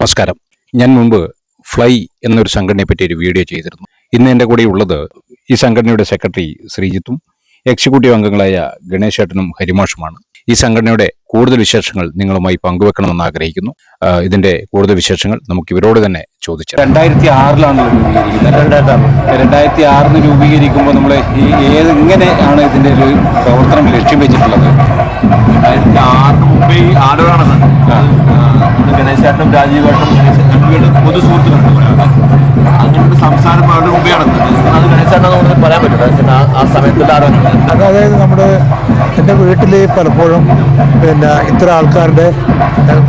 നമസ്കാരം. ഞാൻ മുമ്പ് ഫ്ലൈ എന്നൊരു സംഘടനയെ പറ്റി ഒരു വീഡിയോ ചെയ്തിരുന്നു. ഇന്ന് എന്റെ കൂടെ ഉള്ളത് ഈ സംഘടനയുടെ സെക്രട്ടറി ശ്രീജിത്തും എക്സിക്യൂട്ടീവ് അംഗങ്ങളായ ഗണേശേട്ടനും ഹരിമോഷുമാണ്. ഈ സംഘടനയുടെ കൂടുതൽ വിശേഷങ്ങൾ നിങ്ങളുമായി പങ്കുവെക്കണമെന്ന് ആഗ്രഹിക്കുന്നു. ഇതിന്റെ കൂടുതൽ വിശേഷങ്ങൾ നമുക്ക് ഇവരോട് തന്നെ ചോദിച്ചു രണ്ടായിരത്തി ആറിലാണ് രണ്ടായിരത്തി ആറിന് രൂപീകരിക്കുമ്പോൾ നമ്മൾ ഏത് എങ്ങനെയാണ് ഇതിന്റെ ഒരു പ്രവർത്തനം ലക്ഷ്യം വെച്ചിട്ടുള്ളത്? രണ്ടായിരത്തി മുമ്പേ ഈ ആലുവാണെന്ന് ഗണേശാട്ടനും രാജീവേട്ടനും രണ്ടുപേരും പൊതു സുഹൃത്തുക്കളുണ്ട്. അങ്ങനെ ഒരു സംസാരം അവരുടെ മുമ്പേ നടന്നത് അത് ഗണേശാട്ടൻ നമുക്ക് പറയാൻ പറ്റില്ല പക്ഷേ ആ- ആ സമയത്തുള്ള ആരാണ് അത് അതായത് നമ്മുടെ എന്റെ വീട്ടിൽ പലപ്പോഴും പിന്നെ ഇത്ര ആൾക്കാരുടെ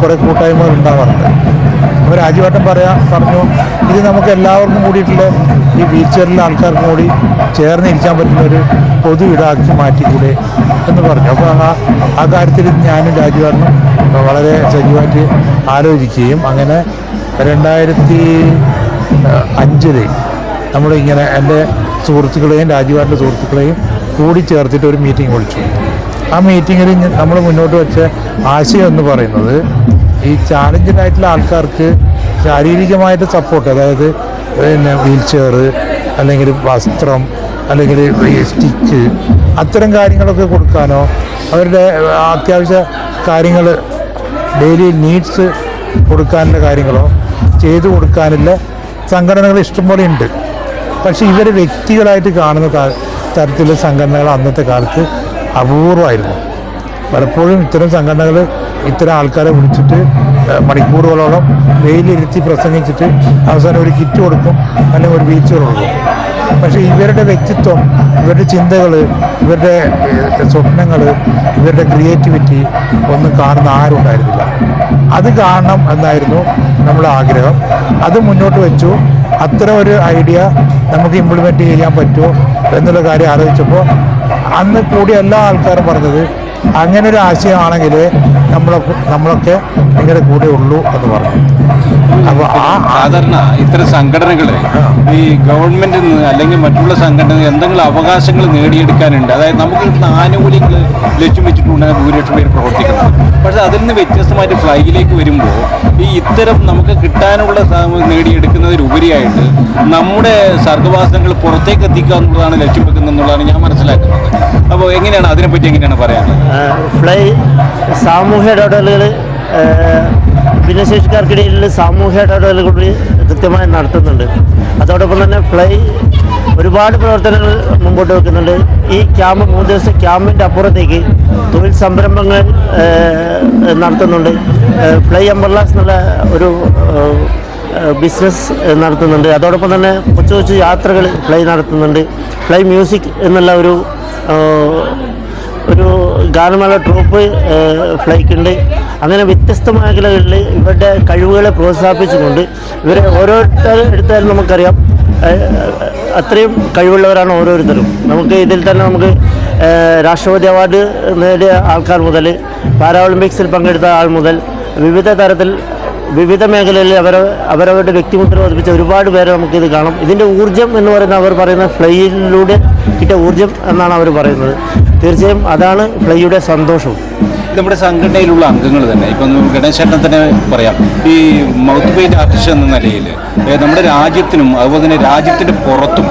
കുറേ കൂട്ടായ്മകൾ ഉണ്ടാവാറുണ്ട്. അപ്പോൾ രാജുവേട്ടൻ പറയാ പറഞ്ഞു ഇത് നമുക്ക് എല്ലാവർക്കും കൂടിയിട്ടുള്ള ഈ വീൽ ചെയറിലെ ആൾക്കാർക്കും കൂടി ചേർന്ന് ഇരിക്കാൻ പറ്റുന്ന ഒരു പൊതു ഇടാക്കി മാറ്റിക്കൂടെ? എന്ന് പറഞ്ഞു. അപ്പോൾ ആ ആ കാര്യത്തിൽ ഞാനും രാജുവേട്ടനും വളരെ സജീവമായിട്ട് ആലോചിക്കുകയും അങ്ങനെ രണ്ടായിരത്തി അഞ്ചിൽ നമ്മളിങ്ങനെ എന്റെ സുഹൃത്തുക്കളെയും രാജീവാറിന്റെ സുഹൃത്തുക്കളെയും കൂടി ചേർത്തിട്ട് ഒരു മീറ്റിംഗ് വിളിച്ചു. ആ മീറ്റിങ്ങിൽ നമ്മൾ മുന്നോട്ട് വെച്ച ആശയം എന്ന് പറയുന്നത് ഈ ചാലഞ്ചഡ് ആയിട്ടുള്ള ആൾക്കാർക്ക് ശാരീരികമായിട്ട് സപ്പോർട്ട് അതായത് പിന്നെ വീൽ ചെയർ അല്ലെങ്കിൽ വസ്ത്രം അല്ലെങ്കിൽ സ്റ്റിച്ച് അത്തരം കാര്യങ്ങളൊക്കെ കൊടുക്കാനോ അവരുടെ അത്യാവശ്യ കാര്യങ്ങൾ ഡെയിലി നീഡ്സ് കൊടുക്കാനുള്ള കാര്യങ്ങളോ ചെയ്തു കൊടുക്കാനുള്ള സംഘടനകൾ ഇഷ്ടംപോലെ ഉണ്ട്. പക്ഷെ ഇവർ വ്യക്തികളായിട്ട് കാണുന്ന തരത്തിലുള്ള സംഘടനകൾ അന്നത്തെ കാലത്ത് അപൂർവമായിരുന്നു. പലപ്പോഴും ഇത്തരം സംഘടനകൾ ഇത്തരം ആൾക്കാരെ വിളിച്ചിട്ട് മണിക്കൂറുകളോളം വെയിലിരുത്തി പ്രസംഗിച്ചിട്ട് അവസാനം ഒരു കിറ്റ് കൊടുക്കും അല്ലെങ്കിൽ ഒരു വീഴ്ച കൊടുക്കും. പക്ഷേ ഇവരുടെ വ്യക്തിത്വം ഇവരുടെ ചിന്തകൾ ഇവരുടെ സ്വപ്നങ്ങൾ ഇവരുടെ ക്രിയേറ്റിവിറ്റി ഒന്നും കാണുന്ന ആരും ഉണ്ടായിരുന്നില്ല. അത് കാണണം എന്നായിരുന്നു നമ്മുടെ ആഗ്രഹം. അത് മുന്നോട്ട് വെച്ചു. അത്ര ഒരു ഐഡിയ നമുക്ക് ഇംപ്ലിമെന്റ് ചെയ്യാൻ പറ്റുമോ എന്നുള്ള കാര്യം ആലോചിച്ചപ്പോൾ അന്ന് കൂടി എല്ലാ ആൾക്കാരും പറഞ്ഞത് അങ്ങനെ ഒരു ആശയമാണെങ്കിൽ നമ്മൾ നമ്മളൊക്കെ ഭയങ്കര കൂടെ ഉള്ളൂ എന്ന് പറഞ്ഞു. അപ്പോൾ ആ സാധാരണ ഇത്തരം സംഘടനകളെ ഈ ഗവൺമെന്റിൽ നിന്ന് അല്ലെങ്കിൽ മറ്റുള്ള സംഘടനകൾ എന്തെങ്കിലും അവകാശങ്ങൾ നേടിയെടുക്കാനുണ്ട്. അതായത് നമുക്ക് കിട്ടുന്ന ആനുകൂല്യങ്ങൾ ലക്ഷ്യം വെച്ചിട്ടുണ്ടെങ്കിൽ ഭൂരിപക്ഷം പേര് പ്രവർത്തിക്കുന്നത്. പക്ഷേ അതിൽ നിന്ന് വ്യത്യസ്തമായിട്ട് ഫ്ലൈയിലേക്ക് വരുമ്പോൾ ഈ ഇത്തരം നമുക്ക് കിട്ടാനുള്ള നേടിയെടുക്കുന്നതിലുപരിയായിട്ട് നമ്മുടെ സർഗവാസനങ്ങൾ പുറത്തേക്ക് എത്തിക്കുക എന്നുള്ളതാണ് ലക്ഷ്യം വെക്കുന്നത് എന്നുള്ളതാണ് ഞാൻ മനസ്സിലാക്കുന്നത്. അപ്പോൾ എങ്ങനെയാണ് അതിനെപ്പറ്റി എങ്ങനെയാണ് പറയാനുള്ളത്? ഫ്ലൈ സാമൂഹ്യ ഇടപെടലുകൾ ഭിന്നശേഷിക്കാർക്കിടയിൽ സാമൂഹ്യ ഇടപെടലുകൾ കൃത്യമായി നടത്തുന്നുണ്ട്. അതോടൊപ്പം തന്നെ ഫ്ലൈ ഒരുപാട് പ്രവർത്തനങ്ങൾ മുമ്പോട്ട് വെക്കുന്നുണ്ട്. ഈ ക്യാമ്പ് മൂന്ന് ദിവസം ക്യാമ്പിന്റെ അപ്പുറത്തേക്ക് തൊഴിൽ സംരംഭങ്ങൾ നടത്തുന്നുണ്ട്. ഫ്ലൈ അംബർലാസ് എന്നുള്ള ഒരു ബിസിനസ് നടത്തുന്നുണ്ട്. അതോടൊപ്പം തന്നെ കൊച്ചു കൊച്ചു യാത്രകൾ ഫ്ലൈ നടത്തുന്നുണ്ട്. ഫ്ലൈ മ്യൂസിക് എന്നുള്ള ഒരു ഒരു ഗാനമേള ട്രൂപ്പ് ഫ്ലൈക്ക് ഉണ്ട്. അങ്ങനെ വ്യത്യസ്ത മേഖലകളിൽ ഇവരുടെ കഴിവുകളെ പ്രോത്സാഹിപ്പിച്ചുകൊണ്ട് ഇവരെ ഓരോരുത്തർ എടുത്താലും നമുക്കറിയാം. അത്രയും കഴിവുള്ളവരാണ് ഓരോരുത്തരും. നമുക്ക് ഇതിൽ തന്നെ നമുക്ക് രാഷ്ട്രപതി അവാർഡ് നേടിയ ആൾക്കാർ മുതൽ പാരാ ഒളിമ്പിക്സിൽ പങ്കെടുത്ത ആൾ മുതൽ വിവിധ തരത്തിൽ വിവിധ മേഖലകളിൽ അവർ അവരവരുടെ വ്യക്തിമുദ്ര പതിപ്പിച്ച ഒരുപാട് പേരെ നമുക്കിത് കാണാം. ഇതിന്റെ ഊർജം എന്ന് പറയുന്ന അവർ പറയുന്ന ഫ്ലൈയിലൂടെ കിട്ടിയ ഊർജം എന്നാണ് അവർ പറയുന്നത്. തീർച്ചയായും അതാണ് ഫ്ലൈയുടെ സന്തോഷം. നമ്മുടെ സംഘടനയിലുള്ള അംഗങ്ങൾ തന്നെ ഇപ്പം ഗണേശേട്ടൻ തന്നെ പറയാം. ഈ മൗത്ത് പെയിന്റ് ആർട്ടിസ്റ്റ് എന്ന നിലയിൽ നമ്മുടെ രാജ്യത്തിനും അതുപോലെ തന്നെ രാജ്യത്തിന്റെ പുറത്തും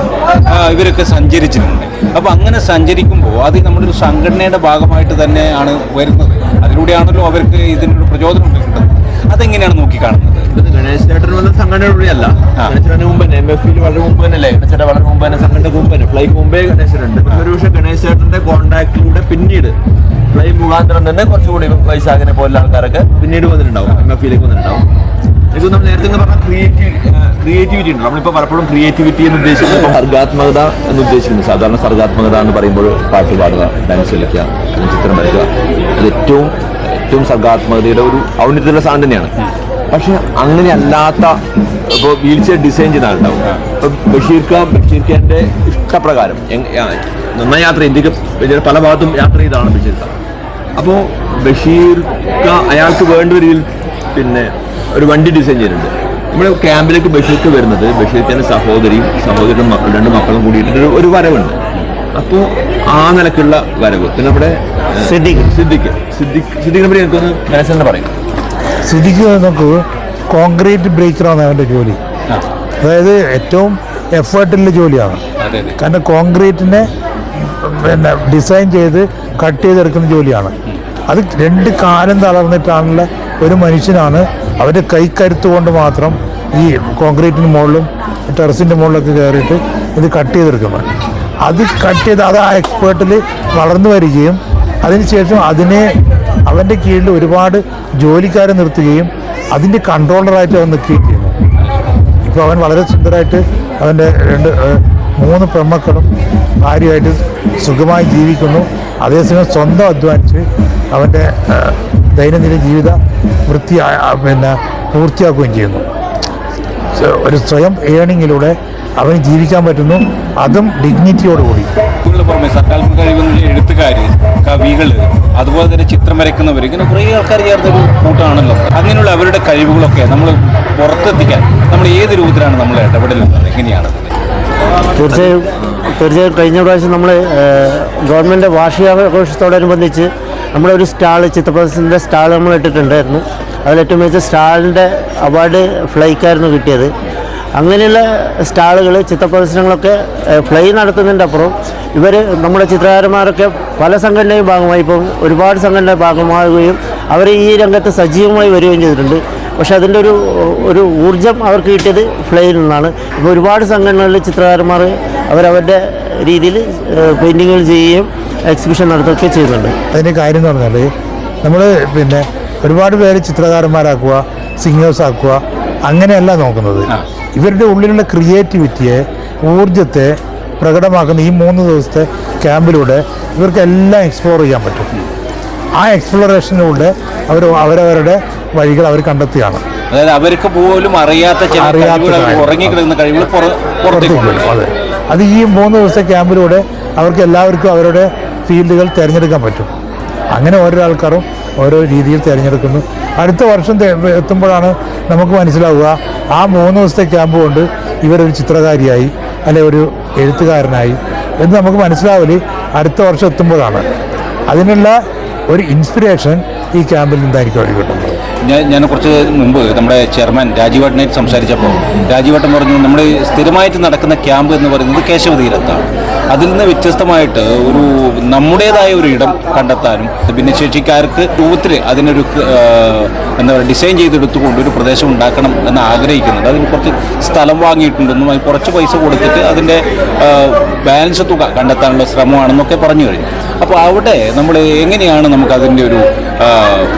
ഇവരൊക്കെ സഞ്ചരിച്ചിട്ടുണ്ട്. അപ്പോൾ അങ്ങനെ സഞ്ചരിക്കുമ്പോൾ അത് നമ്മുടെ ഒരു സംഘടനയുടെ ഭാഗമായിട്ട് തന്നെയാണ് വരുന്നത്. അതിലൂടെയാണല്ലോ അവർക്ക് ഇതിനൊരു പ്രചോദനം കിട്ടുന്നത് അതെങ്ങനെയാണ് നോക്കിക്കാണുന്നത്? ഗണേശ് ചേട്ടൻ വന്ന സംഘടന അല്ല ഗണേശന് മുമ്പ് തന്നെ എം എഫ് യിൽ വളരെ മുമ്പ് തന്നെ അല്ലേ ഗണേശ് വളരെ മുമ്പ് തന്നെ സംഘടന മുമ്പ് തന്നെ. ഫ്ലൈ മുമ്പേ ഗണേശനുണ്ട് ഒരു പക്ഷേ ഗണേശ് ചേട്ടന്റെ കോൺടാക്റ്റിലൂടെ പിന്നീട് ഫ്ലൈ മുഖാന്തരം തന്നെ കുറച്ചുകൂടി വൈശാഖിനെ പോലുള്ള ആൾക്കാരൊക്കെ പിന്നീട് വന്നിട്ടുണ്ടാവും. എം എഫ് യിലേക്ക് വന്നിട്ടുണ്ടാവും. എനിക്ക് നമ്മൾ നേരത്തെ പറഞ്ഞ ക്രിയേറ്റീവ് ക്രിയേറ്റിവിറ്റി ഉണ്ട് നമ്മളിപ്പോൾ പലപ്പോഴും ക്രിയേറ്റിവിറ്റി എന്ന് ഉദ്ദേശിക്കുന്നത് സർഗാത്മകത എന്ന് ഉദ്ദേശിക്കുന്നത് സാധാരണ സർഗാത്മകത എന്ന് പറയുമ്പോൾ പാട്ട് പാടുക ഡാൻസ് കളിക്കുക ചിത്രം വരയ്ക്കുക. അത് ഏറ്റവും ഏറ്റവും സർഗാത്മകതയുടെ ഒരു ഔന്നിത്യത്തിലുള്ള സാധനം തന്നെയാണ്. പക്ഷെ അങ്ങനെ അല്ലാത്ത ഇപ്പോൾ വീൽ ചെയർ ഡിസൈൻ ചെയ്ത ആളുണ്ടാവും. ഇപ്പം ബഷീർ ഖാൻ ഇഷ്ടപ്രകാരം നന്നായി യാത്ര ഇന്ത്യയ്ക്ക് പല ഭാഗത്തും യാത്ര ചെയ്താണ് ബഷീർ അപ്പോൾ ബഷീർ അയാൾക്ക് വേണ്ട രീതിയിൽ പിന്നെ ഒരു വണ്ടി ഡിസൈൻ ചെയ്തിട്ടുണ്ട്. നമ്മുടെ ക്യാമ്പിലേക്ക് ബഷീർക്ക് വരുന്നത് ബഷീർ ഖാന്റെ സഹോദരിയും സഹോദരിയുടെ മക്കൾ രണ്ട് മക്കളും കൂടിയിട്ട് ഒരു വരവുണ്ട്. അപ്പോൾ ആ നിലക്കുള്ള വരവ്. പിന്നെ നമ്മുടെ സിദ്ദിഖ്. സിദ്ദിഖ്. സിദ്ദിഖ്. സിദ്ദിഖിനെ പറ്റി എനിക്കൊന്ന് മനസ്സിലെന്ന് പറയും. സിദ്ദിഖ് നോക്കൂ കോൺക്രീറ്റ് ബ്രേക്കറാണ് അവന്റെ ജോലി. അതായത് ഏറ്റവും എഫേർട്ടുള്ള ജോലിയാണ്. കാരണം കോൺക്രീറ്റിനെ പിന്നെ ഡിസൈൻ ചെയ്ത് കട്ട് ചെയ്തെടുക്കുന്ന ജോലിയാണ്. അത് രണ്ട് കാലം തളർന്നിട്ടാണുള്ള ഒരു മനുഷ്യനാണ് അവന്റെ കൈക്കരുത്ത് കൊണ്ട് മാത്രം ഈ കോൺക്രീറ്റിന് മുകളിലും ടെറസിന്റെ മുകളിലൊക്കെ കയറിയിട്ട് ഇത് കട്ട് ചെയ്തെടുക്കുന്നത്. അത് കട്ട് ചെയ്ത് അത് ആ എക്സ്പേർട്ടിൽ വളർന്നു വരികയും അതിനുശേഷം അതിനെ അവന്റെ കീഴിൽ ഒരുപാട് ജോലിക്കാരെ നിർത്തുകയും അതിന്റെ കൺട്രോളറായിട്ട് അവൻ നിൽക്കുകയും ചെയ്യുന്നു ഇപ്പോൾ അവൻ വളരെ സുന്ദരമായിട്ട് അവന്റെ രണ്ട് മൂന്ന് പെൺമക്കളും ഭാര്യയായിട്ട് സുഖമായി ജീവിക്കുന്നു. അതേസമയം സ്വന്തം അധ്വാനിച്ച് അവന്റെ ദൈനംദിന ജീവിത വൃത്തി ആ- ആ- പിന്നെ പൂർത്തിയാക്കുകയും ചെയ്യുന്നു. ഒരു സ്വയം ഏണിങ്ങിലൂടെ അവന് ജീവിക്കാൻ പറ്റുന്നു. അതും ഡിഗ്നിറ്റിയോടുകൂടി കൂടി. പുറമെ സർക്കാരിന് കഴിവുന്ന എഴുത്തുകാർ കവികൾ അതുപോലെ തന്നെ ചിത്രം വരയ്ക്കുന്നവർ ഇങ്ങനെ കുറേ ആൾക്കാർ ചേർന്നൊരു കൂട്ടാണല്ലോ. അങ്ങനെയുള്ള അവരുടെ കഴിവുകളൊക്കെ നമ്മൾ പുറത്തെത്തിക്കാൻ നമ്മൾ ഏത് രൂപത്തിലാണ് നമ്മൾ ഇടപെടലുന്നത്? എങ്ങനെയാണ് തീർച്ചയായും തീർച്ചയായും കഴിഞ്ഞ പ്രാവശ്യം നമ്മൾ ഗവൺമെന്റ് വാർഷികാഘോഷത്തോടനുബന്ധിച്ച് നമ്മുടെ ഒരു സ്റ്റാൾ ചിത്രപ്രദർശനത്തിന്റെ സ്റ്റാൾ നമ്മൾ ഇട്ടിട്ടുണ്ടായിരുന്നു. അതിലേറ്റവും മികച്ച സ്റ്റാളിന്റെ അവാർഡ് ഫ്ലൈക്കായിരുന്നു കിട്ടിയത്. അങ്ങനെയുള്ള സ്റ്റാളുകൾ ചിത്രപ്രദർശനങ്ങളൊക്കെ പ്ലേ ഫ്ലൈ നടത്തുന്നതിന്റെ അപ്പുറം ഇവർ നമ്മുടെ ചിത്രകാരന്മാരൊക്കെ പല സംഘടനയും ഭാഗമായി ഇപ്പം ഒരുപാട് സംഘടന ഭാഗമാകുകയും അവർ ഈ രംഗത്ത് സജീവമായി വരികയും ചെയ്തിട്ടുണ്ട്. പക്ഷെ അതിന്റെ ഒരു ഒരു ഊർജം അവർക്ക് കിട്ടിയത് ഫ്ലൈയിൽ നിന്നാണ്. ഇപ്പോൾ ഒരുപാട് സംഘടനകളിൽ ചിത്രകാരന്മാർ അവരവരുടെ രീതിയിൽ പെയിന്റിങ്ങുകൾ ചെയ്യുകയും എക്സിബിഷൻ നടത്തുകയൊക്കെ ചെയ്യുന്നുണ്ട്. അതിന്റെ കാര്യം എന്ന് പറഞ്ഞാൽ നമ്മൾ പിന്നെ ഒരുപാട് പേര് ചിത്രകാരന്മാരാക്കുക സിംഗേഴ്സ് ആക്കുക അങ്ങനെയല്ല നോക്കുന്നത്. ഇവരുടെ ഉള്ളിലുള്ള ക്രിയേറ്റിവിറ്റിയെ ഊർജത്തെ പ്രകടമാക്കുന്ന ഈ മൂന്ന് ദിവസത്തെ ക്യാമ്പിലൂടെ ഇവർക്ക് എല്ലാം എക്സ്പ്ലോർ ചെയ്യാൻ പറ്റും. ആ എക്സ്പ്ലോറേഷനിലൂടെ അവർ അവരവരുടെ വഴികൾ അവർ കണ്ടെത്തുകയാണ്. അതായത് അവർക്ക് പോലും അറിയാത്ത അറിയാത്ത. ഉറങ്ങിക്കിടക്കുന്ന കഴിവുകൾ പുറത്തേക്ക്. അതെ. അത് ഈ മൂന്ന് ദിവസത്തെ ക്യാമ്പിലൂടെ അവർക്ക് എല്ലാവർക്കും അവരുടെ ഫീൽഡുകൾ തിരഞ്ഞെടുക്കാൻ പറ്റും. അങ്ങനെ ഓരോ ആൾക്കാരും ഓരോ രീതിയിൽ തിരഞ്ഞെടുക്കുന്നു. അടുത്ത വർഷം എത്തുമ്പോഴാണ് നമുക്ക് മനസ്സിലാവുക ആ മൂന്ന് ദിവസത്തെ ക്യാമ്പ് കൊണ്ട് ഇവരൊരു ചിത്രകാരിയായി അല്ലെ ഒരു എഴുത്തുകാരനായി എന്ന് നമുക്ക് മനസ്സിലാവൽ അടുത്ത വർഷം എത്തുമ്പോഴാണ്. അതിനുള്ള ഒരു ഇൻസ്പിറേഷൻ ഈ ക്യാമ്പിൽ നിന്നായിരിക്കും അവർ കിട്ടുന്നത്. ഞാൻ ഞാൻ കുറച്ച് മുമ്പ് നമ്മുടെ ചെയർമാൻ രാജീവേട്ടനായിട്ട് സംസാരിച്ചപ്പോൾ രാജീവേട്ടൻ പറഞ്ഞു നമ്മൾ സ്ഥിരമായിട്ട് നടക്കുന്ന ക്യാമ്പ് എന്ന് പറയുന്നത് കേശവ തീരത്താണ് അതിൽ നിന്ന് വ്യത്യസ്തമായിട്ട് ഒരു നമ്മുടേതായ ഒരു ഇടം കണ്ടെത്താനും ഭിന്നശേഷിക്കാർക്ക് രൂപത്തിൽ അതിനൊരു എന്താ പറയുക ഡിസൈൻ ചെയ്തെടുത്തുകൊണ്ട് ഒരു പ്രദേശം ഉണ്ടാക്കണം എന്ന് ആഗ്രഹിക്കുന്നുണ്ട് അതിന് കുറച്ച് സ്ഥലം വാങ്ങിയിട്ടുണ്ടെന്നും അതിന് കുറച്ച് പൈസ കൊടുത്തിട്ട് അതിന്റെ ബാലൻസ് തുക കണ്ടെത്താനുള്ള ശ്രമമാണെന്നൊക്കെ പറഞ്ഞു കഴിഞ്ഞു. അപ്പോൾ അവിടെ നമ്മൾ എങ്ങനെയാണ് നമുക്ക് അതിന്റെ ഒരു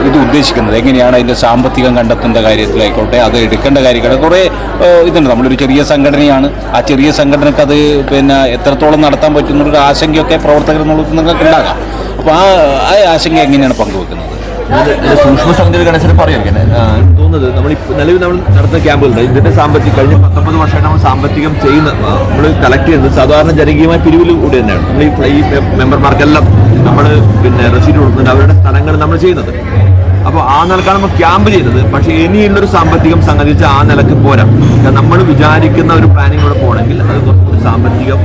ഇത് ഉദ്ദേശിക്കുന്നത്? എങ്ങനെയാണ് അതിന്റെ സാമ്പത്തികം കണ്ടെത്തേണ്ട കാര്യത്തിലായിക്കോട്ടെ അത് എടുക്കേണ്ട കാര്യങ്ങൾ കുറേ ഇതുണ്ട്. നമ്മളൊരു ചെറിയ സംഘടനയാണ്. ആ ചെറിയ സംഘടനക്ക് അത് പിന്നെ എത്രത്തോളം നടത്താൻ പറ്റുന്നൊരു ആശങ്കയൊക്കെ പ്രവർത്തകർ നിങ്ങൾക്ക് ഉണ്ടാകാം. അപ്പോൾ ആ ആ ആശങ്ക എങ്ങനെയാണ് പങ്കുവെക്കുന്നത്? സൂക്ഷ്മ സംഗതി ഗണേശന് പറയാം. തോന്നുന്നത് നമ്മൾ നിലവിൽ നമ്മൾ നടത്തുന്ന ക്യാമ്പുകളുണ്ട്. ഇതിന്റെ സാമ്പത്തിക കഴിഞ്ഞ പത്തൊമ്പത് വർഷമായിട്ട് നമ്മൾ സാമ്പത്തികം ചെയ്യുന്ന നമ്മൾ കളക്ട് ചെയ്യുന്നത് സാധാരണ ജനകീയമായ പിരിവിൽ കൂടി തന്നെയാണ്. നമ്മൾ ഈ മെമ്പർമാർക്കെല്ലാം നമ്മൾ പിന്നെ റെസീറ്റ് കൊടുക്കുന്നുണ്ട്. അവരുടെ സ്ഥലങ്ങൾ നമ്മൾ ചെയ്യുന്നത്. അപ്പോൾ ആ നിലക്കാണ് നമ്മൾ ക്യാമ്പ് ചെയ്തത്. പക്ഷേ ഇനിയുള്ളൊരു സാമ്പത്തികം സംഗതിച്ച് ആ നിലയ്ക്ക് പോരാ. നമ്മൾ വിചാരിക്കുന്ന ഒരു പ്ലാനിങ് കൂടെ പോകണമെങ്കിൽ അത് സാമ്പത്തികം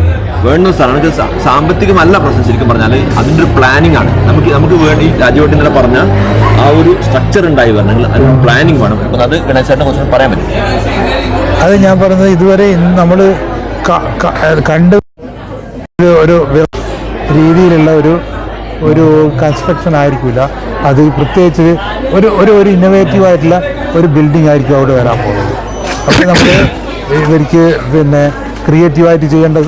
വേണ്ട സ്ഥലമാണ്. സാമ്പത്തികമല്ല പ്രശ്നം ശരിക്കും പറഞ്ഞാൽ അതിന്റെ ഒരു പ്ലാനിങ് ആണ്. നമുക്ക് നമുക്ക് വേണ്ടി രാജ്യവട്ടി ഇന്നലെ പറഞ്ഞ ആ ഒരു സ്ട്രക്ചർ ഉണ്ടായി വരണമെങ്കിൽ അതിന് പ്ലാനിങ് വേണം. അപ്പോൾ അത് ഗണേശേട്ടനെ കുറച്ച് പറയാൻ പറ്റും. അത് ഞാൻ പറഞ്ഞത് ഇതുവരെ നമ്മൾ കണ്ട് ഒരു രീതിയിലുള്ള ഒരു ഒരു കൺസ്ട്രക്ഷൻ ആയിരിക്കില്ല അത് പ്രത്യേകിച്ച് ഒരു ഒരു ഒരു ഇന്നോവേറ്റീവ് ആയിട്ടുള്ള ഒരു ബിൽഡിംഗ് ആയിരിക്കും അവിടെ വരാൻ പോകുന്നത്. അപ്പോൾ നമ്മൾ ഇവർക്ക് പിന്നെ ക്രിയേറ്റീവായിട്ട് ചെയ്യേണ്ട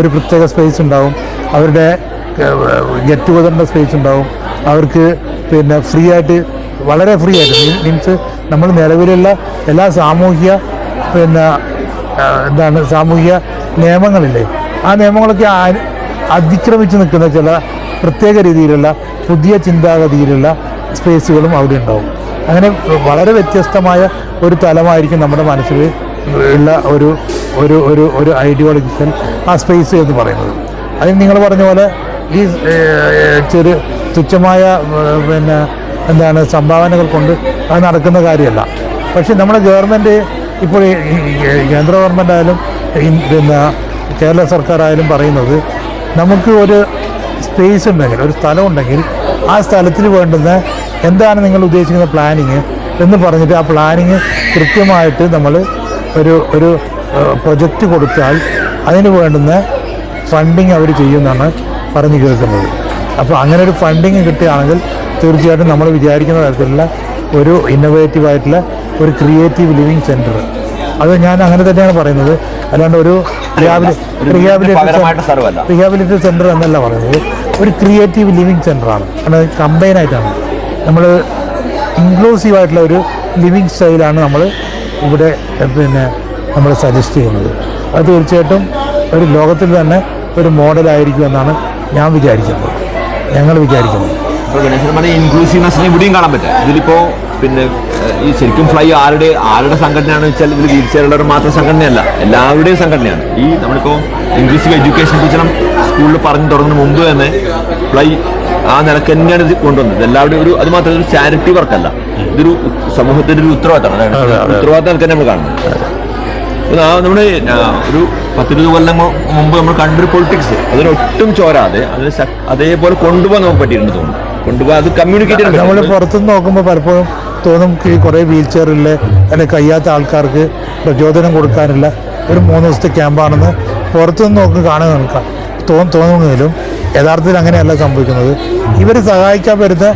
ഒരു പ്രത്യേക സ്പേസ് ഉണ്ടാവും. അവരുടെ ഗെറ്റ് ടുഗദറിന്റെ സ്പേസ് ഉണ്ടാവും. അവർക്ക് പിന്നെ ഫ്രീ ആയിട്ട് വളരെ ഫ്രീ ആയിട്ട് മീൻസ് നമ്മൾ നിലവിലുള്ള എല്ലാ സാമൂഹിക പിന്നെ എന്താണ് സാമൂഹിക നിയമങ്ങളില്ലേ ആ നിയമങ്ങളൊക്കെ അതിക്രമിച്ച് നിൽക്കുന്ന ചില പ്രത്യേക രീതിയിലുള്ള പുതിയ ചിന്താഗതിയിലുള്ള സ്പേസുകളും അവിടെ ഉണ്ടാവും. അങ്ങനെ വളരെ വ്യത്യസ്തമായ ഒരു തലമായിരിക്കും നമ്മുടെ മനസ്സിൽ ഉള്ള ഒരു ഒരു ഒരു ഒരു ഐഡിയോളജിക്കൽ ആ സ്പേസ് എന്ന് പറയുന്നത്. അതിന് നിങ്ങൾ പറഞ്ഞ പോലെ ഈ ചെറിയ ചെറു തുച്ഛമായ പിന്നെ എന്താണ് സംഭാവനകൾ കൊണ്ട് അത് നടക്കുന്ന കാര്യമല്ല. പക്ഷേ നമ്മുടെ ഗവൺമെന്റ് ഇപ്പോൾ കേന്ദ്ര ഗവൺമെന്റ് ആയാലും പിന്നെ കേരള സർക്കാർ ആയാലും പറയുന്നത് നമുക്ക് ഒരു സ്പേസ് ഉണ്ടെങ്കിൽ ഒരു സ്ഥലം ഉണ്ടെങ്കിൽ ആ സ്ഥലത്തിന് വേണ്ടുന്ന എന്താണ് നിങ്ങൾ ഉദ്ദേശിക്കുന്ന പ്ലാനിങ് എന്ന് പറഞ്ഞിട്ട് ആ പ്ലാനിങ് കൃത്യമായിട്ട് നമ്മൾ ഒരു ഒരു പ്രൊജക്റ്റ് കൊടുത്താൽ അതിന് വേണ്ടുന്ന ഫണ്ടിങ് അവർ ചെയ്യുമെന്നാണ് പറഞ്ഞു കേൾക്കുന്നത്. അപ്പോൾ അങ്ങനെ ഒരു ഫണ്ടിങ് കിട്ടുകയാണെങ്കിൽ തീർച്ചയായിട്ടും നമ്മൾ വിചാരിക്കുന്ന തരത്തിലുള്ള ഒരു ഇന്നോവേറ്റീവ് ആയിട്ടുള്ള ഒരു ക്രിയേറ്റീവ് ലിവിങ് സെന്റർ അത് ഞാൻ അങ്ങനെ തന്നെയാണ് പറയുന്നത്. അല്ലാണ്ട് ഒരു റിഹാബിലിറ്റി. റീഹാബിലിറ്റേഷൻ സെന്റർ എന്നല്ല പറയുന്നത്. ഒരു ക്രിയേറ്റീവ് ലിവിങ് സെന്ററാണ് അത് കമ്പൈൻ ആയിട്ടാണ്. നമ്മൾ ഇൻക്ലൂസീവ് ആയിട്ടുള്ള ഒരു ലിവിങ് സ്റ്റൈലാണ് നമ്മൾ ഇവിടെ പിന്നെ നമ്മൾ സജസ്റ്റ് ചെയ്യുന്നത്. അത് തീർച്ചയായിട്ടും ഒരു ലോകത്തിൽ തന്നെ ഒരു മോഡലായിരിക്കും എന്നാണ് ഞാൻ വിചാരിക്കുന്നത്. ഞങ്ങൾ വിചാരിക്കുന്നത്. ഇൻക്ലൂസീവ്നെസ്സിനെ ഇവിടെയും കാണാൻ പറ്റും. ഇതിലിപ്പോൾ പിന്നെ ഈ ശരിക്കും ഫ്ലൈ ആരുടെ ആരുടെ സംഘടനയാണെന്ന് വെച്ചാൽ ഇതിൽ വീൽ ചെയറുള്ളവർ മാത്രം സംഘടനയല്ല എല്ലാവരുടെയും സംഘടനയാണ്. ഈ നമ്മളിപ്പോൾ ഇൻക്ലൂസീവ് എഡ്യൂക്കേഷൻ ടീച്ചറും സ്കൂളിൽ പറഞ്ഞു തുടങ്ങുന്ന മുമ്പ് തന്നെ ഫ്ലൈ ആ നിലയ്ക്ക് തന്നെയാണ് ഇത് കൊണ്ടുവന്നത്. എല്ലാവരുടെയും ഒരു അത് മാത്രമല്ല ഒരു ചാരിറ്റി വർക്കല്ല ഇതൊരു സമൂഹത്തിന്റെ ഒരു ഉത്തരവാദിത്തമാണ് ഉത്തരവാദിത്തം തന്നെ നമ്മൾ കാണുന്നത്. ആ നമ്മുടെ ഒരു പത്തിരുപത് കൊല്ലം മുമ്പ് നമ്മൾ കണ്ടൊരു പൊളിറ്റിക്സ് അതിനൊട്ടും ചോരാതെ അതിന് അതേപോലെ കൊണ്ടുപോകാൻ നമുക്ക് പറ്റിയിട്ടുണ്ട് തോന്നുന്നു. കൊണ്ടുപോകാൻ അത് കമ്മ്യൂണിക്കേറ്റ് നമ്മൾ. പുറത്തുനിന്ന് നോക്കുമ്പോൾ പലപ്പോഴും തോന്നും ഈ കുറേ വീൽ ചെയറിൽ അല്ലെങ്കിൽ കഴിയാത്ത ആൾക്കാർക്ക് പ്രചോദനം കൊടുക്കാനില്ല ഒരു മൂന്ന് ദിവസത്തെ ക്യാമ്പാണെന്ന് പുറത്തുനിന്ന് നോക്കി കാണുക നിൽക്കാം തോന്നും തോന്നുമെങ്കിലും യഥാർത്ഥത്തിൽ അങ്ങനെയല്ല സംഭവിക്കുന്നത്. ഇവർ സഹായിക്കാൻ വരുന്ന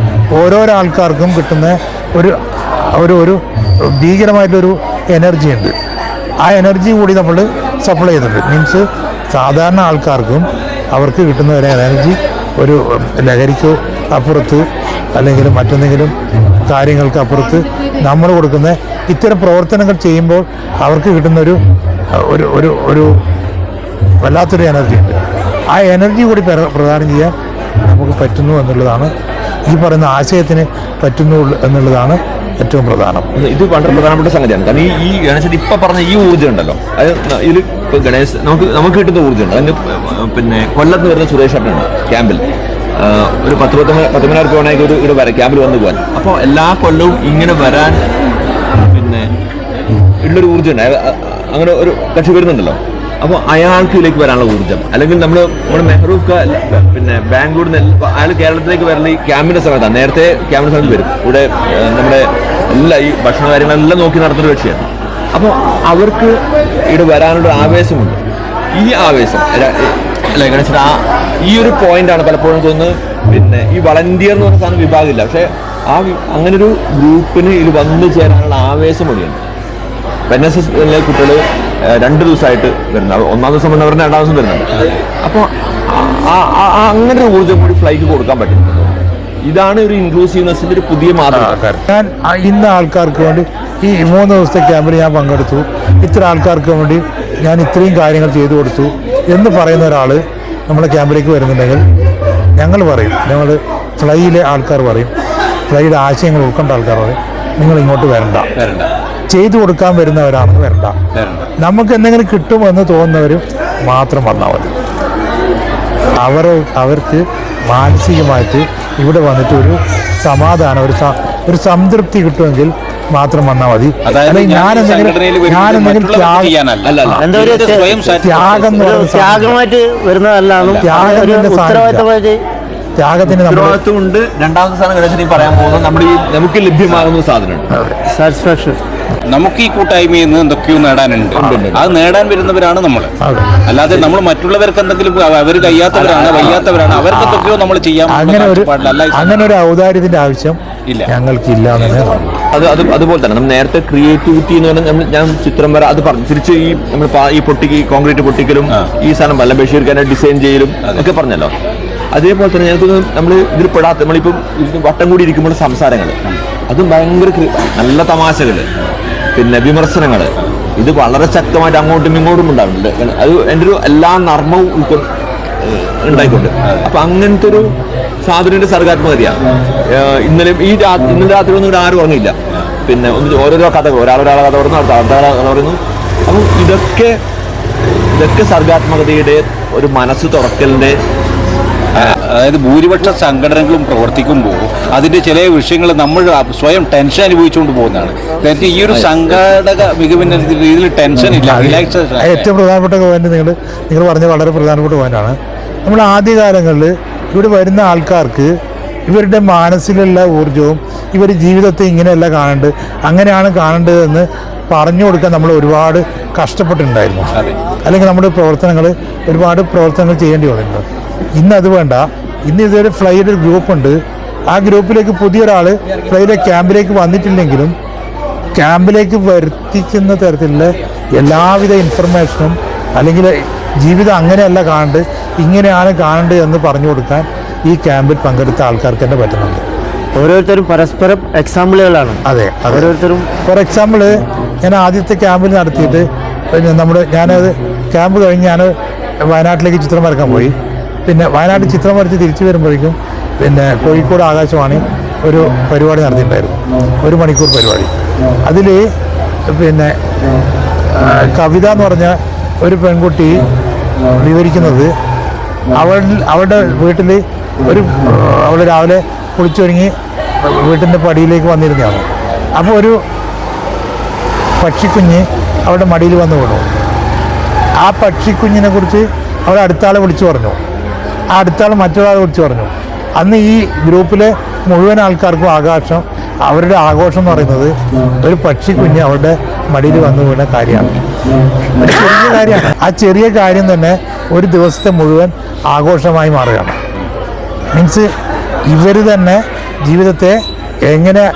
ഓരോരോ ആൾക്കാർക്കും കിട്ടുന്ന ഒരു ഒരു ഒരു ഭീകരമായിട്ടൊരു എനർജി ഉണ്ട്. ആ എനർജി കൂടി നമ്മൾ സപ്ലൈ ചെയ്യുന്നുണ്ട്. മീൻസ് സാധാരണ ആൾക്കാർക്കും അവർക്ക് കിട്ടുന്ന ഒരു എനർജി ഒരു ലഹരിക്കോ അപ്പുറത്ത് അല്ലെങ്കിൽ മറ്റെന്തെങ്കിലും കാര്യങ്ങൾക്ക് അപ്പുറത്ത് നമ്മൾ കൊടുക്കുന്ന ഇത്തരം പ്രവർത്തനങ്ങൾ ചെയ്യുമ്പോൾ അവർക്ക് കിട്ടുന്നൊരു ഒരു ഒരു ഒരു വല്ലാത്തൊരു എനർജി ഉണ്ട്. ആ എനർജി കൂടി പ്ര- പ്രദാനം ചെയ്യാൻ നമുക്ക് പറ്റുന്നു എന്നുള്ളതാണ് ഈ പറയുന്ന ആശയത്തിന് പറ്റുന്നു എന്നുള്ളതാണ് ഏറ്റവും പ്രധാനം. ഇത് വളരെ പ്രധാനപ്പെട്ട സംഗതിയാണ്. കാരണം ഈ ഈ ഗണേശൻ ഇപ്പൊ പറഞ്ഞ ഈ ഊർജം ഉണ്ടല്ലോ. അത് ഇതിൽ ഗണേശ് നമുക്ക് നമുക്ക് കിട്ടുന്ന ഊർജം ഉണ്ട്. അതിന് പിന്നെ കൊല്ലത്ത് വരുന്ന സുരേഷ് ഏട്ടനുണ്ട് ക്യാമ്പിൽ. ഒരു പത്ത് പത്തൊമ്പത് പത്തൊമ്പതിനായിരം രൂപ വേണമെങ്കിൽ ഒരു ഇവിടെ വരാം ക്യാമ്പിൽ വന്നു പോകാൻ അപ്പോൾ എല്ലാ കൊല്ലവും ഇങ്ങനെ വരാൻ പിന്നെ ഉള്ളൊരു ഊർജം അങ്ങനെ ഒരു കക്ഷി വരുന്നുണ്ടല്ലോ. അപ്പോൾ അയാൾക്ക് ഇതിലേക്ക് വരാനുള്ള ഊർജം. അല്ലെങ്കിൽ നമ്മൾ നമ്മുടെ മെഹ്റൂഫ് പിന്നെ ബാംഗ്ലൂരിൽ നിന്ന് അയാൾ കേരളത്തിലേക്ക് വരുന്ന ഈ ക്യാമ്പിന്റെ സമയത്താണ്. നേരത്തെ ക്യാമ്പിന്റെ സമയത്ത് വരും. ഇവിടെ നമ്മുടെ എല്ലാ ഈ ഭക്ഷണ കാര്യങ്ങളെല്ലാം നോക്കി നടത്തുന്ന ഒരു കക്ഷിയാണ്. അപ്പോൾ അവർക്ക് ഇവിടെ വരാനുള്ള ആവേശമുണ്ട്. ഈ ആവേശം അല്ല ഗണേശൻ ആ ഈ ഒരു പോയിന്റാണ് പലപ്പോഴും തോന്നുന്നത്. പിന്നെ ഈ വളണ്ടിയർ എന്ന് പറഞ്ഞ സാധനം വിഭാഗമില്ല. പക്ഷേ ആ അങ്ങനെ ഒരു ഗ്രൂപ്പിന് ഇത് വന്നു ചേരാനുള്ള ആവേശം കൂടിയുണ്ട്. എൻ എസ് എസ് കുട്ടികൾ രണ്ട് ദിവസമായിട്ട് വരുന്നത് ഒന്നാം ദിവസം വന്നവരുടെ രണ്ടാം ദിവസം വരുന്നുണ്ട്. അപ്പോൾ അങ്ങനെ ഒരു ഊർജം കൂടി ഫ്ലൈക്ക് കൊടുക്കാൻ പറ്റും ഇതാണ് ഒരു ഇൻക്ലൂസീവ്നെസ്സിന്റെ ഒരു പുതിയ മാതൃക. ഞാൻ ഇന്ന ആൾക്കാർക്ക് വേണ്ടി ഈ മൂന്ന് ദിവസത്തെ ക്യാമ്പിൽ ഞാൻ പങ്കെടുത്തു. ഇത്ര ആൾക്കാർക്ക് വേണ്ടി ഞാൻ ഇത്രയും കാര്യങ്ങൾ ചെയ്തു കൊടുത്തു എന്ന് പറയുന്ന ഒരാൾ നമ്മുടെ ക്യാമ്പിലേക്ക് വരുന്നുണ്ടെങ്കിൽ ഞങ്ങൾ പറയും. ഞങ്ങൾ ഫ്ലൈയിലെ ആൾക്കാർ പറയും. ഫ്ലൈയുടെ ആശയങ്ങൾ ഉൾക്കൊണ്ട ആൾക്കാർ പറയും. നിങ്ങൾ ഇങ്ങോട്ട് വരണ്ട. ചെയ്തു കൊടുക്കാൻ വരുന്നവരാണെന്ന് വരണ്ട. നമുക്ക് എന്തെങ്കിലും കിട്ടുമെന്ന് തോന്നുന്നവരും മാത്രം വന്നാൽ മതി. അവർ അവർക്ക് മാനസികമായിട്ട് ഇവിടെ വന്നിട്ട് ഒരു സമാധാനം ഒരു ഒരു സംതൃപ്തി കിട്ടുമെങ്കിൽ മാത്രം വന്നാൽ മതി. ഞാൻ എന്തെങ്കിലും ഞാൻ എന്തെങ്കിലും ത്യാഗം ത്യാഗമായിട്ട് വരുന്നതല്ലാന്നും ത്യാഗം ത്യാഗത്തിന് നമ്മൾ ഉത്തരവാദിത്വം ഉണ്ട് രണ്ടാമത്തെ സാധനം ഗണേശൻ ഈ പറയാൻ പോകുന്നത് നമ്മുടെ ഈ നമുക്ക് ലഭ്യമാകുന്ന സാധനമുണ്ട് സാറ്റിസ്ഫാക്ഷൻ നമുക്ക് ഈ കൂട്ടായ്മയിൽ നിന്ന് എന്തൊക്കെയോ നേടാനുണ്ട്. അത് നേടാൻ വരുന്നവരാണ് നമ്മൾ. അല്ലാതെ നമ്മൾ മറ്റുള്ളവർക്ക് എന്തെങ്കിലും അവർ കഴിയാത്തവരാണ് വയ്യാത്തവരാണ് അവർക്ക് എന്തൊക്കെയോ നമ്മൾ ചെയ്യാൻ അങ്ങനെ ഒരു അങ്ങനെ ഒരു ഔദാര്യത്തിന്റെ ആവശ്യം ഇല്ല. ഞങ്ങൾക്കില്ല ഇല്ല അത് അത് അതുപോലെ തന്നെ നമ്മൾ നേരത്തെ ക്രിയേറ്റിവിറ്റി എന്ന് പറഞ്ഞാൽ നമ്മൾ ഞാൻ ചിത്രം വര അത് പറഞ്ഞു. തിരിച്ച് ഈ നമ്മൾ ഈ പൊട്ടിക്ക് കോൺക്രീറ്റ് പൊട്ടിക്കലും ഈ സാധനം വല്ല ബഷീർ ഖാനെ ഡിസൈൻ ചെയ്യലും ഒക്കെ പറഞ്ഞല്ലോ. അതേപോലെ തന്നെ ഞങ്ങൾക്ക് നമ്മൾ ഇതിൽ പെടാത്ത നമ്മളിപ്പം ഇതിന് വട്ടം കൂടി ഇരിക്കുമ്പോൾ സംസാരങ്ങൾ അതും ഭയങ്കര നല്ല തമാശകൾ പിന്നെ വിമർശനങ്ങൾ ഇത് വളരെ ശക്തമായിട്ട് അങ്ങോട്ടും ഇങ്ങോട്ടും ഉണ്ടാവുന്നുണ്ട്. അത് എന്റെ ഒരു എല്ലാ നർമ്മവും ഇപ്പം ഉണ്ടായിക്കൊണ്ട്. അപ്പൊ അങ്ങനത്തെ ഒരു സാധനത്തിന്റെ സർഗാത്മകതയാണ് ഇന്നലെ ഈ രാ- ഇന്നലെ രാത്രി ഒന്നും ഇവിടെ ആരും ഉറങ്ങിയില്ല. പിന്നെ ഒന്ന് ഓരോരോ കഥ ഒരാളൊരാളെ കഥ പറഞ്ഞു അടുത്ത കഥ പറയുന്നു. അപ്പം ഇതൊക്കെ ഇതൊക്കെ സർഗാത്മകതയുടെ ഒരു മനസ്സ് തുറക്കലിന്റെ അതായത് ഭൂരിപക്ഷ സംഘടനകളും പ്രവർത്തിക്കുമ്പോൾ അതിന്റെ ചില വിഷയങ്ങൾ നമ്മൾ സ്വയം ടെൻഷൻ അനുഭവിച്ചുകൊണ്ട് പോകുന്നതാണ്. അതായത് ഈ ഒരു സംഘാടക മികവിന്റെ രീതിയിൽ ടെൻഷൻ ഇല്ല റിലാക്സേഷൻ ഏറ്റവും പ്രധാനപ്പെട്ട പോയിന്റ് നിങ്ങൾ നിങ്ങൾ പറഞ്ഞ വളരെ പ്രധാനപ്പെട്ട പോയിന്റാണ് നമ്മൾ ആദ്യകാലങ്ങളിൽ ഇവിടെ വരുന്ന ആൾക്കാർക്ക് ഇവരുടെ മനസ്സിലുള്ള ഊർജവും ഇവർ ജീവിതത്തെ ഇങ്ങനെയല്ല കാണേണ്ടത് അങ്ങനെയാണ് കാണേണ്ടതെന്ന് പറഞ്ഞു കൊടുക്കാൻ നമ്മൾ ഒരുപാട് കഷ്ടപ്പെട്ടിട്ടുണ്ടായിരുന്നു. അല്ലെങ്കിൽ നമ്മുടെ പ്രവർത്തനങ്ങൾ ഒരുപാട് പ്രവർത്തനങ്ങൾ ചെയ്യേണ്ടി വന്നിട്ടുണ്ട്. ഇന്ന് അത് വേണ്ട. ഇന്ന് ഇതൊരു ഫ്ലൈയുടെ ഗ്രൂപ്പുണ്ട്. ആ ഗ്രൂപ്പിലേക്ക് പുതിയൊരാൾ ഫ്ലൈയുടെ ക്യാമ്പിലേക്ക് വന്നിട്ടില്ലെങ്കിലും ക്യാമ്പിലേക്ക് വരുത്തിക്കുന്ന തരത്തിലുള്ള എല്ലാവിധ ഇൻഫർമേഷനും അല്ലെങ്കിൽ ജീവിതം അങ്ങനെയല്ല കാണണ്ട് ഇങ്ങനെയാണ് കാണേണ്ടത് എന്ന് പറഞ്ഞു കൊടുക്കാൻ ഈ ക്യാമ്പിൽ പങ്കെടുത്ത ആൾക്കാർക്ക് തന്നെ പറ്റുന്നുണ്ട്. ഓരോരുത്തരും പരസ്പരം എക്സാമ്പിളുകളാണ് അതെ ഓരോരുത്തരും ഫോർ എക്സാമ്പിൾ ഞാൻ ആദ്യത്തെ ക്യാമ്പിൽ നടത്തിയിട്ട് നമ്മുടെ ഞാനത് ക്യാമ്പ് കഴിഞ്ഞ് ഞാൻ വയനാട്ടിലേക്ക് ചിത്രം വരക്കാൻ പോയി. പിന്നെ വയനാട് ചിത്രം വരച്ച് തിരിച്ചു വരുമ്പോഴേക്കും പിന്നെ കോഴിക്കോട് ആകാശവാണി ഒരു പരിപാടി നടത്തിയിട്ടുണ്ടായിരുന്നു. ഒരു മണിക്കൂർ പരിപാടി. അതിൽ പിന്നെ കവിത എന്ന് പറഞ്ഞ ഒരു പെൺകുട്ടി വിവരിക്കുന്നത് അവൾ അവളുടെ വീട്ടിൽ ഒരു അവൾ രാവിലെ കുളിച്ചൊരുങ്ങി വീട്ടിന്റെ പടിയിലേക്ക് വന്നിരുന്നതാണ്. അപ്പോൾ ഒരു പക്ഷിക്കുഞ്ഞ് അവളുടെ മടിയിൽ വന്നു വീണു. ആ പക്ഷിക്കുഞ്ഞിനെ കുറിച്ച് അവൾ അടുത്താളെ വിളിച്ചു പറഞ്ഞു. അടുത്താൾ മറ്റൊരാളെ കുറിച്ച് പറഞ്ഞു. അന്ന് ഈ ഗ്രൂപ്പിലെ മുഴുവൻ ആൾക്കാർക്കും ആകാശം അവരുടെ ആഘോഷം എന്ന് പറയുന്നത് ഒരു പക്ഷി കുഞ്ഞ് അവരുടെ മടിയിൽ വന്നു വീണ കാര്യമാണ്. ചെറിയ കാര്യമാണ്. ആ ചെറിയ കാര്യം തന്നെ ഒരു ദിവസത്തെ മുഴുവൻ ആഘോഷമായി മാറുകയാണ്. മീൻസ് ഇവർ തന്നെ ജീവിതത്തെ എങ്ങനെ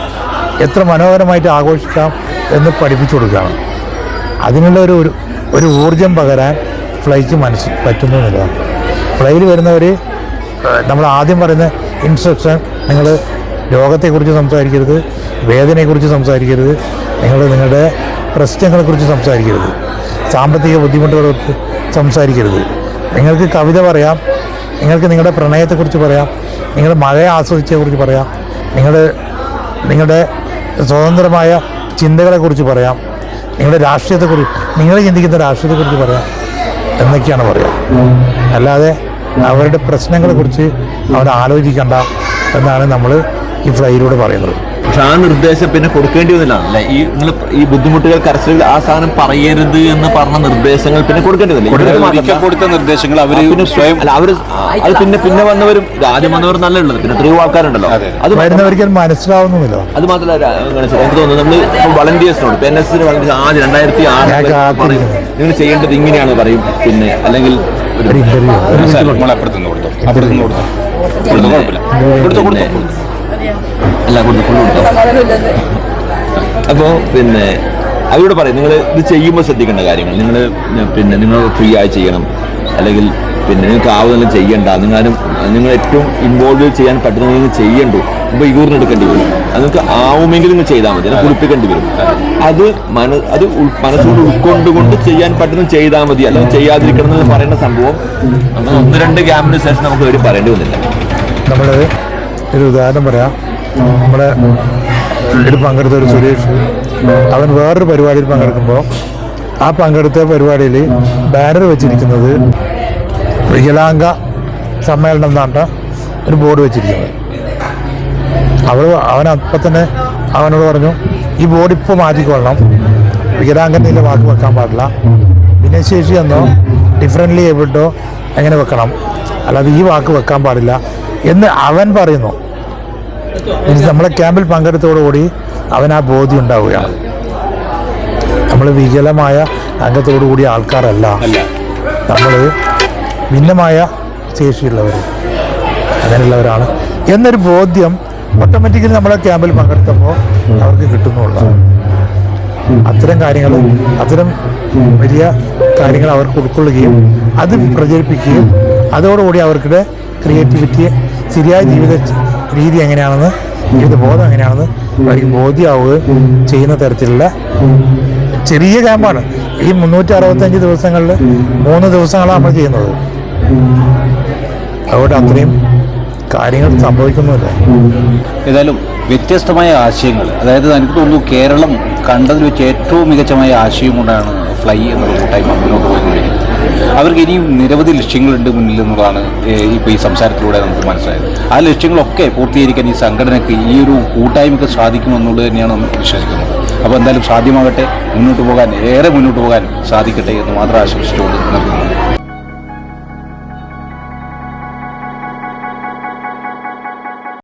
എത്ര മനോഹരമായിട്ട് ആഘോഷിക്കാം എന്ന് പഠിപ്പിച്ചു കൊടുക്കുകയാണ്. അതിനുള്ള ഒരു ഒരു- ഒരു ഊർജം പകരാൻ ഫ്ലൈക്ക് മനസ്സിൽ പറ്റുന്നു എന്നുള്ളതാണ്. ഫ്ലൈയിൽ വരുന്നവർ നമ്മൾ ആദ്യം പറയുന്ന ഇൻസ്ട്രക്ഷൻ നിങ്ങൾ രോഗത്തെക്കുറിച്ച് സംസാരിക്കരുത് വേദനയെക്കുറിച്ച് സംസാരിക്കരുത് നിങ്ങൾ നിങ്ങളുടെ പ്രശ്നങ്ങളെക്കുറിച്ച് സംസാരിക്കരുത് സാമ്പത്തിക ബുദ്ധിമുട്ടുകളെ സംസാരിക്കരുത്. നിങ്ങൾക്ക് കവിത പറയാം നിങ്ങൾക്ക് നിങ്ങളുടെ പ്രണയത്തെക്കുറിച്ച് പറയാം നിങ്ങളുടെ മഴയെ ആസ്വദിച്ചതിനെക്കുറിച്ച് പറയാം നിങ്ങൾ നിങ്ങളുടെ സ്വതന്ത്രമായ ചിന്തകളെക്കുറിച്ച് പറയാം നിങ്ങളുടെ രാഷ്ട്രീയത്തെക്കുറിച്ച് നിങ്ങൾ ചിന്തിക്കുന്ന രാഷ്ട്രീയത്തെക്കുറിച്ച് പറയാം എന്നൊക്കെയാണ് പറയുക. അല്ലാതെ അവരുടെ പ്രശ്നങ്ങളെ കുറിച്ച് അവർ ആലോചിക്കണ്ട എന്നാണ് നമ്മൾ ഈ ഫ്ലൈയിലൂടെ പറയുന്നത്. പക്ഷെ ആ നിർദ്ദേശം പിന്നെ കൊടുക്കേണ്ടി വന്നില്ല. അല്ലെ? ഈ നിങ്ങൾ ഈ ബുദ്ധിമുട്ടുകൾ കരച്ചിൽ ആ സാധനം പറയരുത് എന്ന് പറഞ്ഞ നിർദ്ദേശങ്ങൾ പിന്നെ കൊടുക്കേണ്ടി വന്നില്ല. കൊടുത്ത നിർദ്ദേശങ്ങൾ അവർ അവർ പിന്നെ സ്വയം അല്ല അവർ അത് പിന്നെ പിന്നെ വന്നവരും ആദ്യം വന്നവർ നല്ല ഉള്ളത്. പിന്നെ എത്രയോ ആൾക്കാരുണ്ടല്ലോ. അതെ. വരുന്നവർക്ക് മനസ്സിലാവുന്നില്ല അത് മാത്രമല്ല എനിക്ക് തോന്നുന്നു നമ്മൾ വളണ്ടിയേഴ്സിനോട് എൻ എസ് ആദ്യം രണ്ടായിരത്തി ആറ് പറയും. നിങ്ങൾ ചെയ്യേണ്ടത് ഇങ്ങനെയാണ് പറയും. പിന്നെ അല്ലെങ്കിൽ ഒരു ഒരു ഇന്റർവ്യൂ സാർ, അപ്പുറത്തുനിന്ന് കൊടുത്തോ? അപ്പുറത്തുനിന്ന് കൊടുത്തോ? കൊടുത്തോ? കുഴപ്പമില്ല. കൊടുത്തോ കൊടുത്തോ അല്ല കൊടുത്തു ഫുൾ അപ്പോൾ പിന്നെ അവരോട് പറയും നിങ്ങൾ ഇത് ചെയ്യുമ്പോൾ ശ്രദ്ധിക്കേണ്ട കാര്യങ്ങൾ. നിങ്ങൾ പിന്നെ നിങ്ങൾ ഫ്രീ ആയി ചെയ്യണം. അല്ലെങ്കിൽ പിന്നെ നിങ്ങൾക്ക് ആവുന്നതെല്ലാം ചെയ്യണ്ട. നിങ്ങളും നിങ്ങൾ ഏറ്റവും ഇൻവോൾവ് ചെയ്യാൻ പറ്റുന്ന ചെയ്യണ്ടു. അപ്പോൾ യൂറിൻ എടുക്കേണ്ടി വരും. നിങ്ങൾക്ക് ആവുമെങ്കിൽ നിങ്ങൾ ചെയ്താൽ മതി. കുളിപ്പിക്കേണ്ടി വരും. അത് മന അത് മനസ്സുകൊണ്ട് ഉൾക്കൊണ്ടുകൊണ്ട് ചെയ്യാൻ പറ്റുന്ന ചെയ്താൽ മതി. അല്ലെങ്കിൽ ചെയ്യാതിരിക്കണം എന്ന് പറയുന്ന സംഭവം ഒന്ന് രണ്ട് ക്യാമ്പിന് ശേഷം നമുക്ക് ഒരു പറയേണ്ടി വന്നില്ല. നമ്മൾ ഒരു ഉദാഹരണം പറയാം. നമ്മുടെ ഇതിൽ പങ്കെടുത്ത ഒരു സുരേഷ്. അവൻ വേറൊരു പരിപാടിയിൽ പങ്കെടുക്കുമ്പോൾ ആ പങ്കെടുത്ത പരിപാടിയിൽ ബാനർ വെച്ചിരിക്കുന്നത് വികലാംഗ സമ്മേളനം എന്നാണ് ഒരു ബോർഡ് വെച്ചിരിക്കുന്നത്. അവൾ അവൻ അപ്പം തന്നെ അവനോട് പറഞ്ഞു ഈ ബോർഡ് മാറ്റിക്കൊള്ളണം എന്നുള്ള വാക്ക് വെക്കാൻ പാടില്ല. ഭിന്നശേഷി എന്നോ ഡിഫറന്റ്ലി എബിൾഡോ അങ്ങനെ വെക്കണം? അല്ലാതെ ഈ വാക്ക് വെക്കാൻ പാടില്ല. എന്ന് അവൻ പറയുന്നു. നമ്മളെ ക്യാമ്പിൽ പങ്കെടുത്തോടുകൂടി അവൻ ആ ബോധ്യം ഉണ്ടാവുകയാണ്. നമ്മൾ വികലമായ അംഗത്തോടുകൂടിയ ആൾക്കാരല്ല. നമ്മൾ ഭിന്നമായ ശേഷിയുള്ളവർ അങ്ങനെയുള്ളവരാണ്. എന്നൊരു ബോധ്യം ഓട്ടോമാറ്റിക്കലി നമ്മളെ ക്യാമ്പിൽ പങ്കെടുത്തപ്പോൾ അവർക്ക് കിട്ടുന്നുള്ളതാണ്. അത്തരം കാര്യങ്ങൾ അത്തരം വലിയ കാര്യങ്ങൾ അവർക്ക് ഉൾക്കൊള്ളുകയും അത് പ്രചരിപ്പിക്കുകയും അതോടുകൂടി അവർക്കിടെ ക്രിയേറ്റിവിറ്റി ശരിയായ ജീവിത രീതി എങ്ങനെയാണെന്ന് ജീവിത ബോധം എങ്ങനെയാണെന്ന് അവർക്ക് ബോധ്യമാവുകയും ചെയ്യുന്ന തരത്തിലുള്ള ചെറിയ ക്യാമ്പാണ് ഈ മുന്നൂറ്റി അറുപത്തഞ്ച് ദിവസങ്ങളിൽ മൂന്ന് ദിവസങ്ങളാണ് നമ്മൾ ചെയ്യുന്നത്. അതുകൊണ്ട് അത്രയും കാര്യങ്ങൾ സംഭവിക്കുന്നില്ല ഏതായാലും വ്യത്യസ്തമായ ആശയങ്ങൾ. അതായത് എനിക്ക് തോന്നുന്നു കേരളം കണ്ടതിൽ വെച്ച് ഏറ്റവും മികച്ചമായ ആശയം കൊണ്ടാണ് ഫ്ലൈ എന്നുള്ള കൂട്ടായ്മ മുന്നോട്ട് പോയിക്കൊണ്ടിരിക്കുന്നത്. അവർക്ക് ഇനിയും നിരവധി ലക്ഷ്യങ്ങളുണ്ട് മുന്നിൽ എന്നുള്ളതാണ് ഇപ്പോൾ ഈ സംസാരത്തിലൂടെ നമുക്ക് മനസ്സിലായത്. ആ ലക്ഷ്യങ്ങളൊക്കെ പൂർത്തീകരിക്കാൻ ഈ സംഘടനയ്ക്ക് ഈ ഒരു കൂട്ടായ്മയ്ക്ക് സാധിക്കുമെന്നുള്ളത് തന്നെയാണ് നമ്മൾ വിശ്വസിക്കുന്നത്. അപ്പോൾ എന്തായാലും സാധ്യമാകട്ടെ മുന്നോട്ട് പോകാൻ ഏറെ മുന്നോട്ട് പോകാൻ സാധിക്കട്ടെ എന്ന് മാത്രം ആശംസിച്ചുകൊണ്ട് നിർത്തുന്നു.